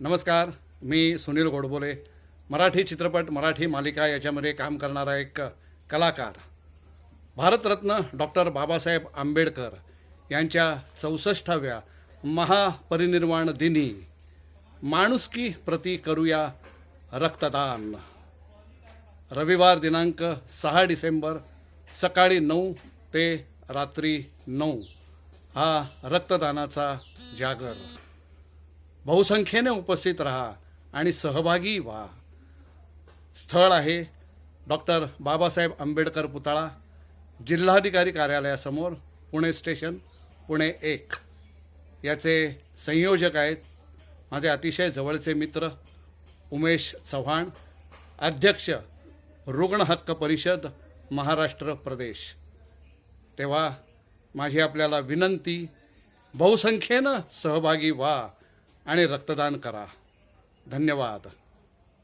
नमस्कार मी सुनील गोडबोले मराठी चित्रपट मराठी मालिका याच्यामध्ये काम करणारा एक कलाकार. भारतरत्न डॉक्टर बाबासाहेब आंबेडकर यांच्या चौसष्टाव्या महापरिनिर्वाण दिनी माणुसकी प्रती करूया रक्तदान. रविवार दिनांक सहा डिसेंबर सकाळी नऊ ते रात्री नऊ हा रक्तदानाचा जागर. बहुसंख्येने उपस्थित राहा आणि सहभागी व्हा. स्थळ आहे डॉक्टर बाबासाहेब आंबेडकर पुतळा जिल्हाधिकारी कार्यालयासमोर पुणे स्टेशन पुणे एक. याचे संयोजक आहेत माझे अतिशय जवळचे मित्र उमेश चव्हाण अध्यक्ष रुग्ण हक्क परिषद महाराष्ट्र प्रदेश. तेव्हा माझी आपल्याला विनंती बहुसंख्येनं सहभागी व्हा. आणि रक्तदान करा. धन्यवाद.